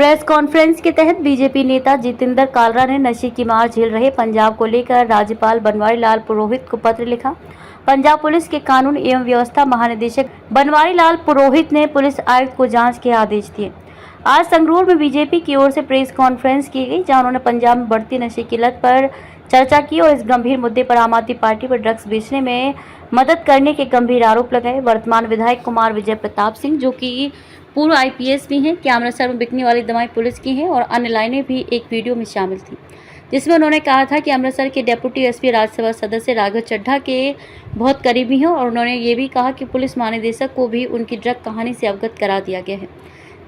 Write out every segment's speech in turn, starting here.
Press conference के तहत BJP नेता जितेंद्र कालरा ने नशे की मार झेल रहे पंजाब को लेकर राज्यपाल बनवारी लाल पुरोहित को पत्र लिखा। पंजाब पुलिस के कानून एवं व्यवस्था महानिदेशक बनवारी लाल पुरोहित ने पुलिस आयुक्त को जाँच के आदेश दिए। आज संगरूर में बीजेपी की ओर से प्रेस कॉन्फ्रेंस की गई, जहाँ उन्होंने पंजाब में बढ़ती नशे की लत पर चर्चा की और इस गंभीर मुद्दे पर आम आदमी पार्टी पर ड्रग्स बेचने में मदद करने के गंभीर आरोप लगाए। वर्तमान विधायक कुमार विजय प्रताप सिंह, जो कि पूर्व आईपीएस भी हैं कि अमृतसर में बिकने वाली दवाएँ पुलिस की हैं और अन्य लाइनें भी एक वीडियो में शामिल थी। जिसमें उन्होंने कहा था कि अमृतसर के डेप्यूटी एसपी राज्यसभा सदस्य राघव चड्ढा के बहुत करीबी हैं और उन्होंने ये भी कहा कि पुलिस महानिदेशक को भी उनकी ड्रग कहानी से अवगत करा दिया गया है।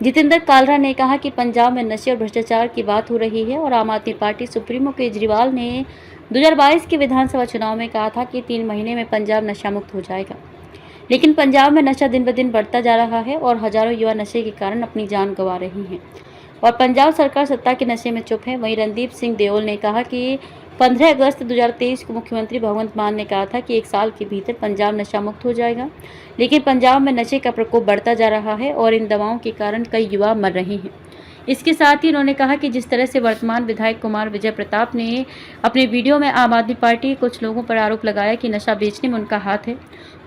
जितेंद्र कालरा ने कहा कि पंजाब में नशे और भ्रष्टाचार की बात हो रही है और आम आदमी पार्टी सुप्रीमो केजरीवाल ने 2022 के विधानसभा चुनाव में कहा था कि तीन महीने में पंजाब नशा मुक्त हो जाएगा। लेकिन पंजाब में नशा दिन ब दिन बढ़ता जा रहा है और हज़ारों युवा नशे के कारण अपनी जान गंवा रही हैं। और पंजाब सरकार सत्ता के नशे में चुप है। वहीं रणदीप सिंह देओल ने कहा कि 15 अगस्त 2023 को मुख्यमंत्री भगवंत मान ने कहा था कि एक साल के भीतर पंजाब नशा मुक्त हो जाएगा। लेकिन पंजाब में नशे का प्रकोप बढ़ता जा रहा है और इन दवाओं के कारण कई युवा मर रहे हैं। इसके साथ ही उन्होंने कहा कि जिस तरह से वर्तमान विधायक कुमार विजय प्रताप ने अपने वीडियो में आम आदमी पार्टी के कुछ लोगों पर आरोप लगाया कि नशा बेचने में उनका हाथ है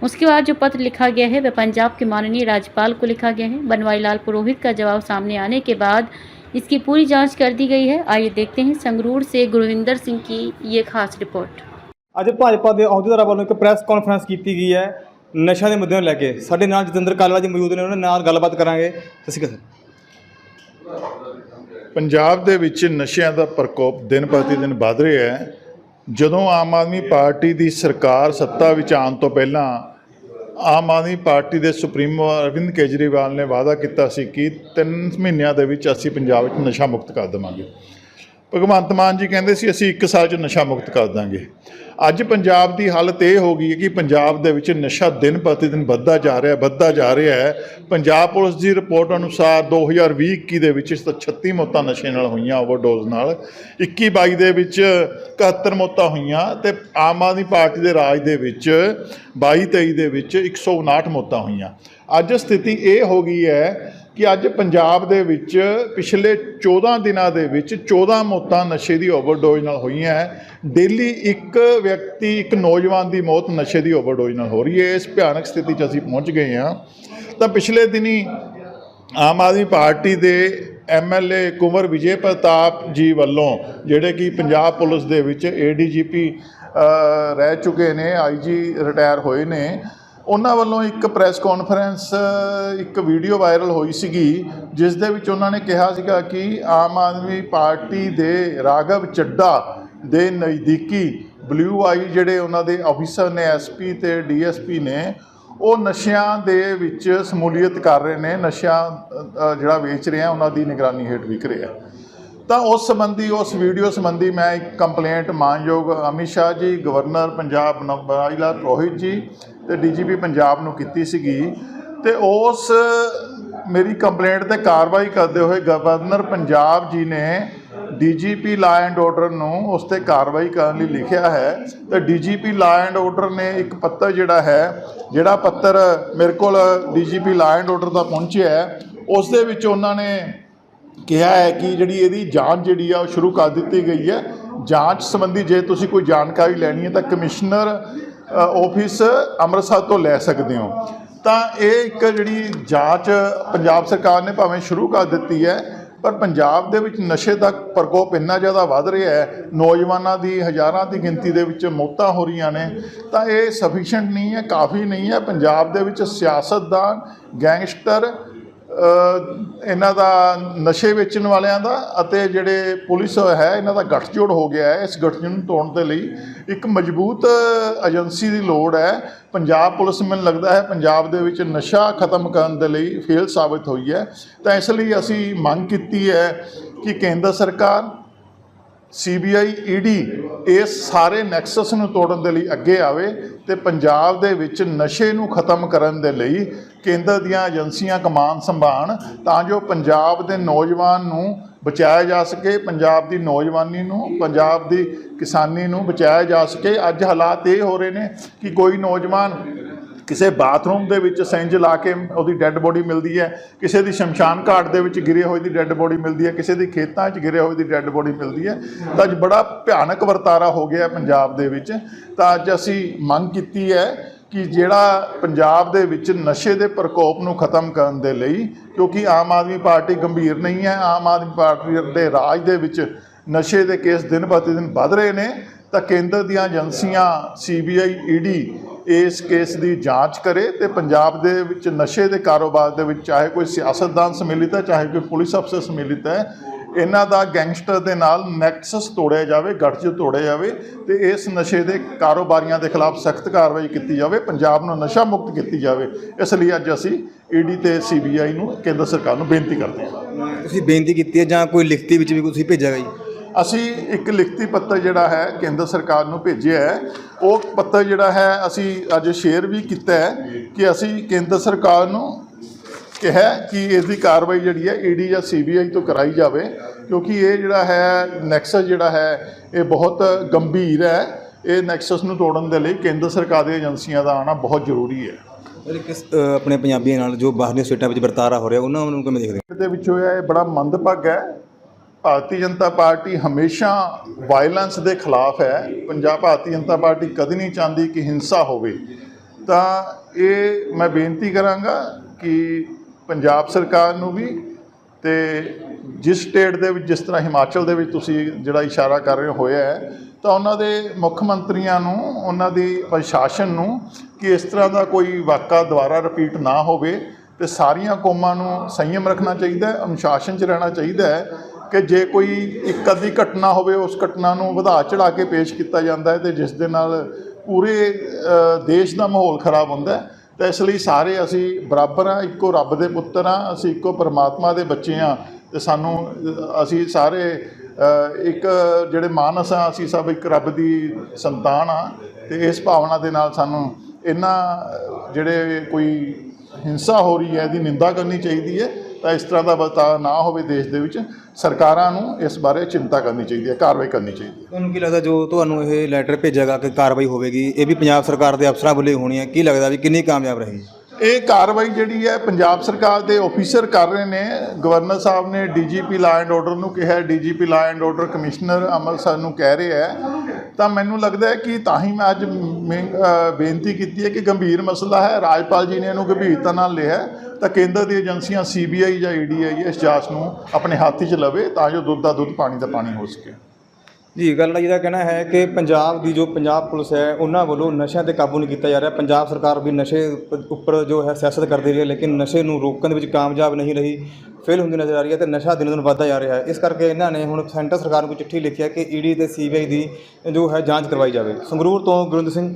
उसके बाद जो पत्र लिखा गया है वह पंजाब के माननीय राज्यपाल को लिखा गया है बनवारी लाल पुरोहित का जवाब सामने आने के बाद इसकी पूरी जांच कर दी गई है आइए देखते हैं संगरूर से गुरविंदर सिंह की ये खास रिपोर्ट ਅੱਜ ਭਾਜਪਾ ਦੇ ਅਹੁਦੇਦਾਰਾਂ ਵੱਲੋਂ ਇੱਕ ਪ੍ਰੈਸ ਕਾਨਫਰੰਸ ਕੀਤੀ ਗਈ ਹੈ ਨਸ਼ਾ ਦੇ ਮੁੱਦਿਆਂ ਨੂੰ ਲੈ ਕੇ ਸਾਡੇ ਨਾਲ ਜਤਿੰਦਰ ਕਾਲਵਾ ਜੀ ਮੌਜੂਦ ਨੇ ਉਹਨਾਂ ਨਾਲ ਗੱਲਬਾਤ ਕਰਾਂਗੇ ਸਤਿ ਸ਼੍ਰੀ ਅਕਾਲ ਪੰਜਾਬ ਦੇ ਵਿੱਚ ਨਸ਼ਿਆਂ ਦਾ ਪ੍ਰਕੋਪ ਦਿਨ ਪ੍ਰਤੀ ਦਿਨ ਵੱਧ ਰਿਹਾ ਹੈ। ਜਦੋਂ ਆਮ ਆਦਮੀ ਪਾਰਟੀ ਦੀ ਸਰਕਾਰ ਸੱਤਾ ਵਿੱਚ ਆਉਣ ਤੋਂ ਪਹਿਲਾਂ ਆਮ ਆਦਮੀ ਪਾਰਟੀ ਦੇ ਸੁਪਰੀਮੋ ਅਰਵਿੰਦ ਕੇਜਰੀਵਾਲ ਨੇ ਵਾਅਦਾ ਕੀਤਾ ਸੀ ਕਿ 3 ਮਹੀਨਿਆਂ ਦੇ ਵਿੱਚ ਅਸੀਂ ਪੰਜਾਬ ਵਿੱਚ ਨਸ਼ਾ ਮੁਕਤ ਕਰ ਦੇਵਾਂਗੇ। ਭਗਵੰਤ ਮਾਨ ਜੀ ਕਹਿੰਦੇ ਸੀ, ਅਸੀਂ 1 ਸਾਲ 'ਚ ਨਸ਼ਾ ਮੁਕਤ ਕਰ ਦਾਂਗੇ। ਅੱਜ ਪੰਜਾਬ ਦੀ ਹਾਲਤ ਇਹ ਹੋ ਗਈ ਹੈ ਕਿ ਪੰਜਾਬ ਦੇ ਵਿੱਚ ਨਸ਼ਾ ਦਿਨ ਪ੍ਰਤੀ ਦਿਨ ਵੱਧਦਾ ਜਾ ਰਿਹਾ ਵੱਧਦਾ ਜਾ ਰਿਹਾ ਹੈ। ਪੰਜਾਬ ਪੁਲਿਸ ਦੀ ਰਿਪੋਰਟ ਅਨੁਸਾਰ 2020-21 ਦੇ ਵਿੱਚ ਤਾਂ 36 ਮੌਤਾਂ ਨਸ਼ੇ ਨਾਲ ਹੋਈਆਂ ਓਵਰਡੋਜ਼ ਨਾਲ। 21-22 ਦੇ ਵਿੱਚ 71 ਮੌਤਾਂ ਹੋਈਆਂ ਤੇ ਆਮ ਆਦਮੀ ਪਾਰਟੀ ਦੇ ਰਾਜ ਦੇ ਵਿੱਚ 22-23 ਦੇ ਵਿੱਚ 159 ਮੌਤਾਂ ਹੋਈਆਂ। ਅੱਜ ਸਥਿਤੀ ਇਹ ਹੋ ਗਈ ਹੈ ਕਿ ਅੱਜ ਪੰਜਾਬ ਦੇ ਵਿੱਚ ਪਿਛਲੇ 14 ਦਿਨਾਂ ਦੇ ਵਿੱਚ 14 ਮੌਤਾਂ ਨਸ਼ੇ ਦੀ ਓਵਰਡੋਜ਼ ਨਾਲ ਹੋਈਆਂ ਹੈ। ਡੇਲੀ ਇੱਕ ਵਿਅਕਤੀ, ਇੱਕ ਨੌਜਵਾਨ ਦੀ ਮੌਤ ਨਸ਼ੇ ਦੀ ਓਵਰਡੋਜ਼ ਨਾਲ ਹੋ ਰਹੀ ਹੈ। ਇਸ ਭਿਆਨਕ ਸਥਿਤੀ 'ਚ ਅਸੀਂ ਪਹੁੰਚ ਗਏ ਹਾਂ। ਤਾਂ ਪਿਛਲੇ ਦਿਨੀ ਆਮ ਆਦਮੀ ਪਾਰਟੀ ਦੇ ਐਮਐਲਏ ਕੁੰਵਰ ਵਿਜੇ ਪ੍ਰਤਾਪ ਜੀ ਵੱਲੋਂ, ਜਿਹੜੇ ਕਿ ਪੰਜਾਬ ਪੁਲਿਸ ਦੇ ਵਿੱਚ ਏਡੀਜੀਪੀ ਰਹਿ ਚੁੱਕੇ ਨੇ ਆਈਜੀ ਰਿਟਾਇਰ ਹੋਏ ਨੇ ਉਹਨਾਂ ਵੱਲੋਂ ਇੱਕ ਪ੍ਰੈਸ ਕਾਨਫਰੰਸ, ਇੱਕ ਵੀਡੀਓ ਵਾਇਰਲ ਹੋਈ ਸੀਗੀ, ਜਿਸ ਦੇ ਵਿੱਚ ਉਹਨਾਂ ਨੇ ਕਿਹਾ ਸੀਗਾ ਕਿ ਆਮ ਆਦਮੀ ਪਾਰਟੀ ਦੇ ਰਾਘਵ ਚੱਡਾ ਦੇ ਨਜ਼ਦੀਕੀ ਬਲੂ ਆਈ ਜਿਹੜੇ ਉਹਨਾਂ ਦੇ ਆਫੀਸਰ ਨੇ ਐਸਪੀ ਤੇ ਡੀਐਸਪੀ ਨੇ, ਉਹ ਨਸ਼ਿਆਂ ਦੇ ਵਿੱਚ ਸਮੂਲੀਅਤ ਕਰ ਰਹੇ ਨੇ, ਨਸ਼ਿਆਂ ਜਿਹੜਾ ਵੇਚ ਰਿਹਾ ਉਹਨਾਂ ਦੀ ਨਿਗਰਾਨੀ ਹੇਠ ਵਿਕ ਰਿਹਾ ਤਾਂ ਉਸ ਸੰਬੰਧੀ, ਉਸ ਵੀਡੀਓ ਸੰਬੰਧੀ ਮੈਂ ਇੱਕ ਕੰਪਲੇਂਟ ਮਾਨਯੋਗ ਅਮਿਤ ਸ਼ਾਹ ਜੀ, ਗਵਰਨਰ ਪੰਜਾਬ ਨਵਰਾਜ ਲਾਲ ਰੋਹਿਤ ਜੀ ਤੇ ਡੀਜੀਪੀ ਪੰਜਾਬ ਨੂੰ ਕੀਤੀ ਸੀਗੀ ਤੇ ਉਸ ਮੇਰੀ ਕੰਪਲੇਂਟ ਤੇ ਕਾਰਵਾਈ ਕਰਦੇ ਹੋਏ ਗਵਰਨਰ ਪੰਜਾਬ ਜੀ ਨੇ ਡੀਜੀਪੀ ਲਾ ਐਂਡ ਆਰਡਰ ਨੂੰ ਉਸ ਤੇ ਕਾਰਵਾਈ ਕਰਨ ਲਈ ਲਿਖਿਆ ਹੈ ਤੇ ਡੀਜੀਪੀ ਲਾ ਐਂਡ ਆਰਡਰ ਨੇ ਇੱਕ ਪੱਤਰ ਜਿਹੜਾ ਹੈ, ਜਿਹੜਾ ਪੱਤਰ ਮੇਰੇ ਕੋਲ ਡੀਜੀਪੀ ਲਾ ਐਂਡ ਆਰਡਰ ਦਾ ਪਹੁੰਚਿਆ ਹੈ, ਉਸ ਦੇ ਵਿੱਚ ਉਹਨਾਂ ਨੇ ਕਿਹਾ ਹੈ ਕਿ ਜਿਹੜੀ ਇਹਦੀ ਜਾਂਚ ਜਿਹੜੀ ਆ ਉਹ ਸ਼ੁਰੂ ਕਰ ਦਿੱਤੀ ਗਈ ਹੈ। ਜਾਂਚ ਸੰਬੰਧੀ ਜੇ ਤੁਸੀਂ ਕੋਈ ਜਾਣਕਾਰੀ ਲੈਣੀ ਹੈ ਤਾਂ ਕਮਿਸ਼ਨਰ ਆਫਿਸ ਅੰਮ੍ਰਿਤਸਰ ਤੋਂ ਲੈ ਸਕਦੇ ਹੋ। ਤਾਂ ਇਹ ਇੱਕ ਜਿਹੜੀ ਜਾਂਚ ਪੰਜਾਬ ਸਰਕਾਰ ਨੇ ਭਾਵੇਂ ਸ਼ੁਰੂ ਕਰ ਦਿੱਤੀ ਹੈ, ਪਰ ਪੰਜਾਬ ਦੇ ਵਿੱਚ ਨਸ਼ੇ ਦਾ ਪ੍ਰਕੋਪ ਇੰਨਾ ਜ਼ਿਆਦਾ ਵੱਧ ਰਿਹਾ ਹੈ, ਨੌਜਵਾਨਾਂ ਦੀ, ਹਜ਼ਾਰਾਂ ਦੀ ਗਿਣਤੀ ਦੇ ਵਿੱਚ ਮੌਤਾਂ ਹੋ ਰਹੀਆਂ ਨੇ, ਤਾਂ ਇਹ ਸਫੀਸ਼ੀਐਂਟ ਨਹੀਂ ਹੈ, ਕਾਫੀ ਨਹੀਂ ਹੈ। ਪੰਜਾਬ ਦੇ ਵਿੱਚ ਸਿਆਸਤਦਾਨ, ਗੈਂਗਸਟਰ ਇਹਨਾਂ ਦਾ ਨਸ਼ੇ ਵੇਚਣ ਵਾਲਿਆਂ ਦਾ ਅਤੇ ਜਿਹੜੇ ਪੁਲਿਸ ਹੈ, ਇਹਨਾਂ ਦਾ ਗੱਠਜੋੜ ਹੋ ਗਿਆ ਹੈ। ਇਸ ਗੱਠਜੋੜ ਨੂੰ ਤੋੜਨ ਦੇ ਲਈ ਇੱਕ ਮਜ਼ਬੂਤ ਏਜੰਸੀ ਦੀ ਲੋੜ ਹੈ। ਪੰਜਾਬ ਪੁਲਿਸ, ਮੈਨੂੰ ਲੱਗਦਾ ਹੈ, ਪੰਜਾਬ ਦੇ ਵਿੱਚ ਨਸ਼ਾ ਖਤਮ ਕਰਨ ਦੇ ਲਈ ਫੇਲ ਸਾਬਿਤ ਹੋਈ ਹੈ। ਤਾਂ ਇਸ ਲਈ ਅਸੀਂ ਮੰਗ ਕੀਤੀ ਹੈ ਕਿ ਕੇਂਦਰ ਸਰਕਾਰ ਸੀਬੀਆਈ ਈਡੀ ਇਸ ਸਾਰੇ ਨੈਕਸਸ ਨੂੰ ਤੋੜਨ ਦੇ ਲਈ ਅੱਗੇ ਆਵੇ ਤੇ ਪੰਜਾਬ ਦੇ ਵਿੱਚ ਨਸ਼ੇ ਨੂੰ ਖਤਮ ਕਰਨ ਦੇ ਲਈ ਕੇਂਦਰ ਦੀਆਂ ਏਜੰਸੀਆਂ ਕਮਾਨ ਸੰਭਾਣ ਤਾਂ ਜੋ ਪੰਜਾਬ ਦੇ ਨੌਜਵਾਨ ਨੂੰ ਬਚਾਇਆ ਜਾ ਸਕੇ, ਪੰਜਾਬ ਦੀ ਨੌਜਵਾਨੀ ਨੂੰ, ਪੰਜਾਬ ਦੀ ਕਿਸਾਨੀ ਨੂੰ ਬਚਾਇਆ ਜਾ ਸਕੇ। ਅੱਜ ਹਾਲਾਤ ਇਹ ਹੋ ਰਹੇ ਨੇ ਕਿ ਕੋਈ ਨੌਜਵਾਨ ਕਿਸੇ ਬਾਥਰੂਮ ਦੇ ਵਿੱਚ ਸੈਂਜ ਲਾ ਕੇ ਉਹਦੀ ਡੈੱਡ ਬੋਡੀ ਮਿਲਦੀ ਹੈ, ਕਿਸੇ ਦੀ ਸ਼ਮਸ਼ਾਨ ਘਾਟ ਦੇ ਵਿੱਚ ਗਿਰੇ ਹੋਏ ਦੀ ਡੈੱਡ ਬੋਡੀ ਮਿਲਦੀ ਹੈ, ਕਿਸੇ ਦੀ ਖੇਤਾਂ 'ਚ ਗਿਰੇ ਹੋਏ ਦੀ ਡੈੱਡ ਬੋਡੀ ਮਿਲਦੀ ਹੈ। ਤਾਂ ਅੱਜ ਬੜਾ ਭਿਆਨਕ ਵਰਤਾਰਾ ਹੋ ਗਿਆ ਪੰਜਾਬ ਦੇ ਵਿੱਚ। ਤਾਂ ਅੱਜ ਅਸੀਂ ਮੰਗ ਕੀਤੀ ਹੈ ਕਿ ਜਿਹੜਾ ਪੰਜਾਬ ਦੇ ਵਿੱਚ ਨਸ਼ੇ ਦੇ ਪ੍ਰਕੋਪ ਨੂੰ ਖਤਮ ਕਰਨ ਦੇ ਲਈ, ਕਿਉਂਕਿ ਆਮ ਆਦਮੀ ਪਾਰਟੀ ਗੰਭੀਰ ਨਹੀਂ ਹੈ, ਆਮ ਆਦਮੀ ਪਾਰਟੀ ਦੇ ਰਾਜ ਦੇ ਵਿੱਚ ਨਸ਼ੇ ਦੇ ਕੇਸ ਦਿਨ ਪ੍ਰਤੀ ਦਿਨ ਵੱਧ ਰਹੇ ਨੇ। ਤਾਂ ਕੇਂਦਰ ਦੀਆਂ ਏਜੰਸੀਆਂ ਸੀਬੀਆਈ ਈਡੀ ਇਸ ਕੇਸ ਦੀ ਜਾਂਚ ਕਰੇ ਤੇ ਪੰਜਾਬ ਦੇ ਵਿੱਚ ਨਸ਼ੇ ਦੇ ਕਾਰੋਬਾਰ ਦੇ ਵਿੱਚ ਚਾਹੇ ਕੋਈ ਸਿਆਸਤਦਾਨ ਸਮਿਲਿਤ ਹੈ, ਚਾਹੇ ਕੋਈ ਪੁਲਿਸ ਅਫਸਰ ਸਮਿਲਿਤ ਹੈ, ਇਹਨਾਂ ਦਾ ਗੈਂਗਸਟਰ ਦੇ ਨਾਲ ਨੈਕਸਸ ਤੋੜਿਆ ਜਾਵੇ, ਗੱਠਜੋੜ ਤੋੜਿਆ ਜਾਵੇ ਤੇ ਇਸ ਨਸ਼ੇ ਦੇ ਕਾਰੋਬਾਰੀਆਂ ਦੇ ਖਿਲਾਫ ਸਖਤ ਕਾਰਵਾਈ ਕੀਤੀ ਜਾਵੇ, ਪੰਜਾਬ ਨੂੰ ਨਸ਼ਾ ਮੁਕਤ ਕੀਤੀ ਜਾਵੇ। ਇਸ ਲਈ ਅੱਜ ਅਸੀਂ ਈਡੀ ਤੇ ਸੀਬੀਆਈ ਨੂੰ ਕੇਂਦਰ ਸਰਕਾਰ ਨੂੰ ਬੇਨਤੀ ਕਰਦੇ ਹਾਂ। ਤੁਸੀਂ ਬੇਨਤੀ ਕੀਤੀ ਹੈ ਜਾਂ ਕੋਈ ਲਿਖਤੀ ਵਿੱਚ ਵੀ ਤੁਸੀਂ ਭੇਜਿਆ ਗਿਆ ਜੀ? ਅਸੀਂ ਇੱਕ ਲਿਖਤੀ ਪੱਤਰ ਜਿਹੜਾ ਹੈ ਕੇਂਦਰ ਸਰਕਾਰ ਨੂੰ ਭੇਜਿਆ ਹੈ। ਉਹ ਪੱਤਰ ਜਿਹੜਾ ਹੈ ਅਸੀਂ ਅੱਜ ਸ਼ੇਅਰ ਵੀ ਕੀਤਾ ਹੈ ਕਿ ਅਸੀਂ ਕੇਂਦਰ ਸਰਕਾਰ ਨੂੰ ਕਿਹਾ ਕਿ ਇਸ ਦੀ ਕਾਰਵਾਈ ਜਿਹੜੀ ਹੈ ਈਡੀ ਜਾਂ ਸੀਬੀਆਈ ਤੋਂ ਕਰਾਈ ਜਾਵੇ ਕਿਉਂਕਿ ਇਹ ਜਿਹੜਾ ਹੈ ਨੈਕਸਸ ਜਿਹੜਾ ਹੈ ਇਹ ਬਹੁਤ ਗੰਭੀਰ ਹੈ। ਇਹ ਨੈਕਸਸ ਨੂੰ ਤੋੜਨ ਦੇ ਲਈ ਕੇਂਦਰ ਸਰਕਾਰ ਦੀਆਂ ਏਜੰਸੀਆਂ ਦਾ ਆਉਣਾ ਬਹੁਤ ਜ਼ਰੂਰੀ ਹੈ। ਕਿਸ ਆਪਣੇ ਪੰਜਾਬੀਆਂ ਨਾਲ ਜੋ ਬਾਹਰਲੀਆਂ ਸਟੇਟਾਂ ਵਿੱਚ ਵਰਤਾਰਾ ਹੋ ਰਿਹਾ ਉਹਨਾਂ ਨੂੰ ਕਿਵੇਂ ਦੇਖਦੇ ਹੋ? ਦੇ ਵਿੱਚ ਹੋਇਆ ਇਹ ਬੜਾ ਮੰਦਭਾਗਾ ਹੈ। ਭਾਰਤੀ ਜਨਤਾ ਪਾਰਟੀ ਹਮੇਸ਼ਾ ਵਾਇਲੈਂਸ ਦੇ ਖਿਲਾਫ ਹੈ। ਪੰਜਾਬ ਭਾਰਤੀ ਜਨਤਾ ਪਾਰਟੀ ਕਦੇ ਨਹੀਂ ਚਾਹੁੰਦੀ ਕਿ ਹਿੰਸਾ ਹੋਵੇ। ਤਾਂ ਇਹ ਮੈਂ ਬੇਨਤੀ ਕਰਾਂਗਾ ਕਿ ਪੰਜਾਬ ਸਰਕਾਰ ਨੂੰ ਵੀ ਤੇ ਜਿਸ ਸਟੇਟ ਦੇ ਵਿੱਚ ਜਿਸ ਤਰ੍ਹਾਂ ਹਿਮਾਚਲ ਦੇ ਵਿੱਚ ਤੁਸੀਂ ਜਿਹੜਾ ਇਸ਼ਾਰਾ ਕਰ ਰਹੇ ਹੋਇਆ ਹੈ, ਤਾਂ ਉਹਨਾਂ ਦੇ ਮੁੱਖ ਮੰਤਰੀਆਂ ਨੂੰ, ਉਹਨਾਂ ਦੀ ਪ੍ਰਸ਼ਾਸਨ ਨੂੰ ਕਿ ਇਸ ਤਰ੍ਹਾਂ ਦਾ ਕੋਈ ਵਾਕਾ ਦੁਬਾਰਾ ਰਿਪੀਟ ਨਾ ਹੋਵੇ ਤੇ ਸਾਰੀਆਂ ਕੌਮਾਂ ਨੂੰ ਸੰਯਮ ਰੱਖਣਾ ਚਾਹੀਦਾ ਹੈ, ਅਨੁਸ਼ਾਸਨ 'ਚ ਰਹਿਣਾ ਚਾਹੀਦਾ ਹੈ। ਕਿ ਜੇ ਕੋਈ ਇੱਕ ਅੱਧੀ ਘਟਨਾ ਹੋਵੇ, ਉਸ ਘਟਨਾ ਨੂੰ ਵਧਾ ਚੜਾ ਕੇ ਪੇਸ਼ ਕੀਤਾ ਜਾਂਦਾ ਹੈ ਤੇ ਜਿਸ ਦੇ ਨਾਲ ਪੂਰੇ ਦੇਸ਼ ਦਾ ਮਾਹੌਲ ਖਰਾਬ ਹੁੰਦਾ ਹੈ। ਤਾਂ ਇਸ ਲਈ ਸਾਰੇ ਅਸੀਂ ਬਰਾਬਰ ਆ ਇੱਕੋ ਰੱਬ ਦੇ ਪੁੱਤਰ ਆ ਅਸੀਂ ਇੱਕੋ ਪਰਮਾਤਮਾ ਦੇ ਬੱਚੇ ਆ ਤੇ ਸਾਨੂੰ ਅਸੀਂ ਸਾਰੇ ਇੱਕ ਜਿਹੜੇ ਮਾਨਸ ਆ ਅਸੀਂ ਸਭ ਇੱਕ ਰੱਬ ਦੀ ਸੰਤਾਨ ਆ ਤੇ ਇਸ ਭਾਵਨਾ ਦੇ ਨਾਲ ਸਾਨੂੰ ਇਹਨਾਂ ਜਿਹੜੇ ਕੋਈ ਹਿੰਸਾ ਹੋ ਰਹੀ ਹੈ, ਇਹਦੀ ਨਿੰਦਾ ਕਰਨੀ ਚਾਹੀਦੀ ਹੈ। ਤਾਂ ਇਸ ਤਰ੍ਹਾਂ ਦਾ ਵਰਤਾਅ ਨਾ ਹੋਵੇ ਦੇਸ਼ ਦੇ ਵਿੱਚ ਸਰਕਾਰਾਂ ਨੂੰ ਇਸ ਬਾਰੇ ਚਿੰਤਾ ਕਰਨੀ ਚਾਹੀਦੀ ਹੈ ਕਾਰਵਾਈ ਕਰਨੀ ਚਾਹੀਦੀ ਹੈ। ਤੁਹਾਨੂੰ ਕੀ ਲੱਗਦਾ ਜੋ ਤੁਹਾਨੂੰ ਇਹ ਲੈਟਰ ਭੇਜੇਗਾ ਕਿ ਕਾਰਵਾਈ ਹੋਵੇਗੀ ਇਹ ਵੀ ਪੰਜਾਬ ਸਰਕਾਰ ਦੇ ਅਫਸਰਾਂ ਵੱਲੋਂ ਹੋਣੀ ਹੈ? ਕੀ ਲੱਗਦਾ ਵੀ ਕਿੰਨੀ ਕਾਮਯਾਬ ਰਹੇਗੀ? ਇਹ ਕਾਰਵਾਈ ਜਿਹੜੀ ਹੈ ਪੰਜਾਬ ਸਰਕਾਰ ਦੇ ਆਫੀਸਰ ਕਰ ਰਹੇ ਨੇ। ਗਵਰਨਰ ਸਾਹਿਬ ਨੇ ਡੀਜੀਪੀ ਲਾ ਐਂਡ ਆਰਡਰ ਨੂੰ ਕਿਹਾ DGP law and order commissioner Amritsar ਨੂੰ ਕਹਿ ਰਿਹਾ ਹੈ। ਤਾਂ ਮੈਨੂੰ ਲੱਗਦਾ ਹੈ ਕਿ ਤਾਂ ਹੀ ਮੈਂ ਅੱਜ ਬੇਨਤੀ ਕੀਤੀ ਹੈ ਕਿ ਗੰਭੀਰ ਮਸਲਾ ਹੈ। ਰਾਜਪਾਲ ਜੀ ਨੇ ਇਹਨੂੰ ਗੰਭੀਰਤਾ ਨਾਲ ਲਿਆ ਹੈ, ਤਾਂ ਕੇਂਦਰ ਦੀ ਏਜੰਸੀਆਂ ਸੀਬੀਆਈ ਜਾਂ ਈਡੀਆਈ ਇਸ ਜਾਂਚ ਨੂੰ ਆਪਣੇ ਹੱਥ 'ਚ ਲਵੇ ਤਾਂ ਜੋ ਦੁੱਧ ਦਾ ਦੁੱਧ, ਪਾਣੀ ਦਾ ਪਾਣੀ ਹੋ ਸਕੇ। ਜੀ, ਗੱਲ ਦਾ ਕਹਿਣਾ ਹੈ ਕਿ ਪੰਜਾਬ ਦੀ ਜੋ ਪੰਜਾਬ ਪੁਲਿਸ ਹੈ, ਉਹਨਾਂ ਵੱਲੋਂ ਨਸ਼ਿਆਂ ਤੇ ਕਾਬੂ ਨਹੀਂ ਕੀਤਾ ਜਾ ਰਿਹਾ। ਪੰਜਾਬ ਸਰਕਾਰ ਵੀ ਨਸ਼ੇ ਉੱਪਰ ਜੋ ਹੈ ਸਿਆਸਤ ਕਰਦੀ ਰਹੀ ਹੈ, ਲੇਕਿਨ ਨਸ਼ੇ ਨੂੰ ਰੋਕਣ ਦੇ ਵਿੱਚ ਕਾਮਯਾਬ ਨਹੀਂ ਰਹੀ। ਫੇਲ ਹੁੰਦੀ ਨਜ਼ਰ ਆ ਰਹੀ ਹੈ ਤੇ ਨਸ਼ਾ ਦਿਨੋਂ ਦਿਨ ਵੱਧਦਾ ਜਾ ਰਿਹਾ ਹੈ। ਇਸ ਕਰਕੇ ਇਹਨਾਂ ਨੇ ਹੁਣ ਸੈਂਟਰ ਸਰਕਾਰ ਨੂੰ ਕੋਈ ਚਿੱਠੀ ਲਿਖੀ ਹੈ ਕਿ ਈਡੀ ਤੇ ਸੀਬੀਆਈ ਦੀ ਜੋ ਹੈ ਜਾਂਚ ਕਰਵਾਈ ਜਾਵੇ। ਸੰਗਰੂਰ ਤੋਂ ਗੁਰਿੰਦਰ ਸਿੰਘ।